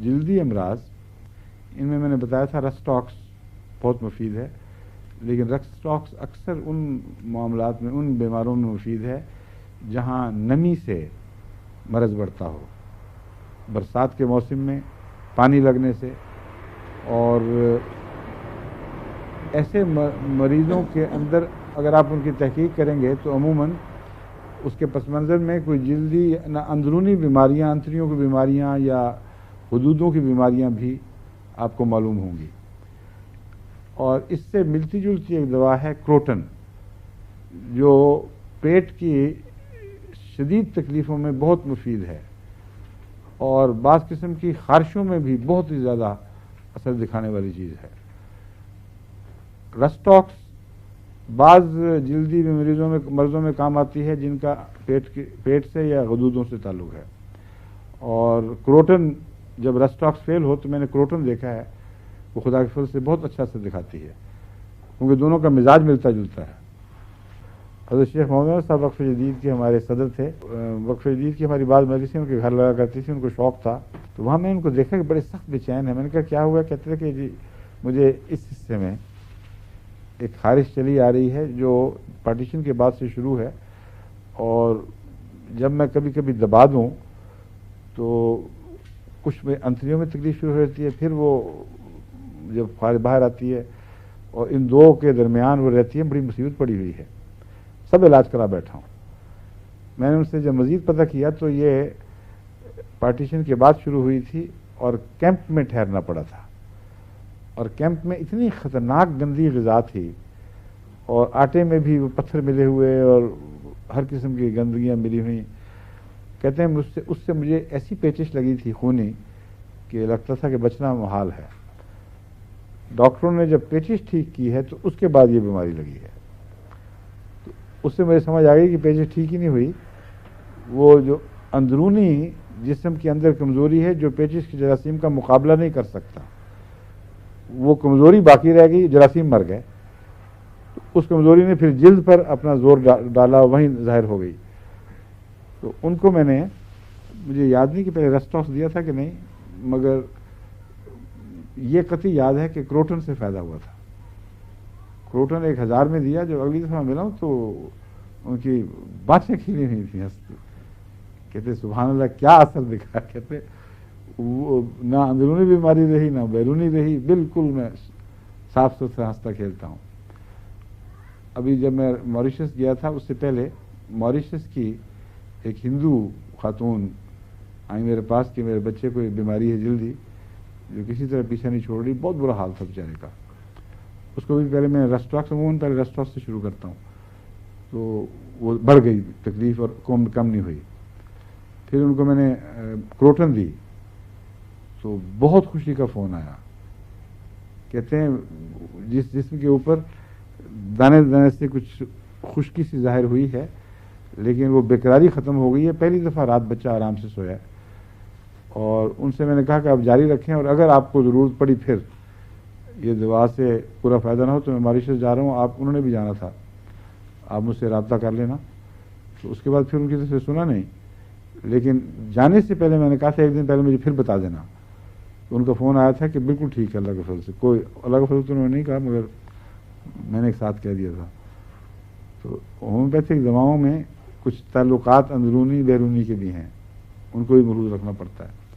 जल्दी अमराज इनमें मैंने बताया था रस्टॉक्स बहुत मुफीद है, लेकिन रस्टॉक्स अक्सर उन मामला में, उन बीमारों में मुफीद है, जहाँ नमी से मरज बढ़ता हो। बरसात के मौसम में, पानी लगने से, और ऐसे मरीज़ों के अंदर अगर आप उनकी तहकीक करेंगे तो अमूमन उसके पस मंज़र में कोई जल्दी अंदरूनी बीमारियाँ अंतरियों की बीमारियाँ या हदूदों की बीमारियाँ भी आपको मालूम होंगी। और इससे मिलती जुलती एक दवा है क्रोटन, जो पेट की शदीद तकलीफ़ों में बहुत मुफीद है और बाज़ किस्म की खारिशों में भी बहुत ही ज़्यादा असर दिखाने वाली चीज़ है। रस्टॉक्स बाज़ जल्दी मरीजों में, मर्ज़ों में काम आती है जिनका पेट के, पेट से या गदूदों से ताल्लुक़ है। और क्रोटन जब रस्टॉक्स फेल हो तो मैंने क्रोटन देखा है। वो खुदा के फल से बहुत अच्छा से दिखाती है। क्योंकि दोनों का मिजाज मिलता जुलता है। हज़रत शेख मोहम्मद साहब वक्फ जदीद के हमारे सदर थे। वक्फ जदीद की हमारी बात मजलिस उनके घर लगा करती थी, उनको शौक था। तो वहाँ मैंने उनको देखा कि बड़े सख्त बेचैन है। मैंने कहा, क्या हुआ? कहते थे कि जी, मुझे इस हिस्से में एक खारिश चली आ रही है, जो पार्टीशन के बाद से शुरू है। और जब मैं कभी कभी दबा दूँ तो कुछ में अंतरियों में तकलीफ़ शुरू हो जाती है, फिर वो जब बाहर आती है और इन दो के दरमियान वो रहती है, बड़ी मुसीबत पड़ी हुई है। सब इलाज करा बैठा हूँ। मैंने उनसे जब मज़ीद पता किया तो ये पार्टीशन के बाद शुरू हुई थी और कैंप में ठहरना पड़ा था। और कैंप में इतनी ख़तरनाक गंदी गज़ा थी और आटे में भी वो पत्थर मिले हुए और हर किस्म की गंदगियाँ मिली हुई। कहते हैं मुझसे उससे मुझे ऐसी पेचिश लगी थी खूनी कि लगता था कि बचना मुहाल है। डॉक्टरों ने जब पेचिश ठीक की है तो उसके बाद ये बीमारी लगी है। तो उससे मुझे समझ आ गई कि पेचिश ठीक ही नहीं हुई। वो जो अंदरूनी जिसम के अंदर कमज़ोरी है जो पेचिश की जरासीम का मुकाबला नहीं कर सकता वो कमज़ोरी बाकी रह गई जरासीम मर गए। तो उस कमज़ोरी ने फिर जिल्द पर अपना ज़ोर डा, डाला वहीं ज़ाहिर हो गई। तो उनको मैंने मुझे याद नहीं कि पहले रेस्टॉक्स दिया था कि नहीं, मगर ये कति याद है कि क्रोटन से फ़ायदा हुआ था। क्रोटन एक हज़ार में दिया, जब अगली दफ़ा मिला तो उनकी बातें खिली हुई थी हंसती कहते सुबह अल्लाह क्या असर दिखा? कहते, वो ना अंदरूनी बीमारी रही, ना बैरूनी रही, बिल्कुल मैं साफ़ सुथरा हंसता खेलता हूँ। अभी जब मैं मॉरिशस गया था, उससे पहले मॉरिशस की एक हिंदू खातून आई मेरे पास कि मेरे बच्चे को एक बीमारी है जल्दी, जो किसी तरह पीछे नहीं छोड़ रही, बहुत बुरा हाल था बेचारे का। उसको भी पहले मैं रेस्टॉक्स अमूमन पहले रेस्टॉक्स से शुरू करता हूँ। तो वो बढ़ गई तकलीफ़ और कम कम नहीं हुई। फिर उनको मैंने क्रोटन दी। तो बहुत खुशी का फ़ोन आया। कहते हैं, जिस जिसम के ऊपर दाने दाने से कुछ खुशकी सी ज़ाहिर हुई है लेकिन वो बेकरारी ख़त्म हो गई है। पहली दफ़ा रात बच्चा आराम से सोया है। और उनसे मैंने कहा कि आप जारी रखें और अगर आपको ज़रूरत पड़ी फिर ये दवा से पूरा फ़ायदा ना हो तो मैं मॉरिशस जा रहा हूँ। आप, उन्होंने भी जाना था। आप मुझसे रबता कर लेना। तो उसके बाद फिर उनकी तरफ़ से सुना नहीं। लेकिन जाने से पहले मैंने कहा था, एक दिन पहले मुझे फिर बता देना। तो उनका फ़ोन आया था कि बिल्कुल ठीक है, अल्लाह के फल से। कोई, अल्लाह के फल तो उन्होंने नहीं कहा, मगर मैंने एक साथ कह दिया था। तो होम्योपैथिक दवाओं में कुछ ताल्लुकात अंदरूनी बैरूनी के भी हैं। उनको भी मरूज रखना पड़ता है।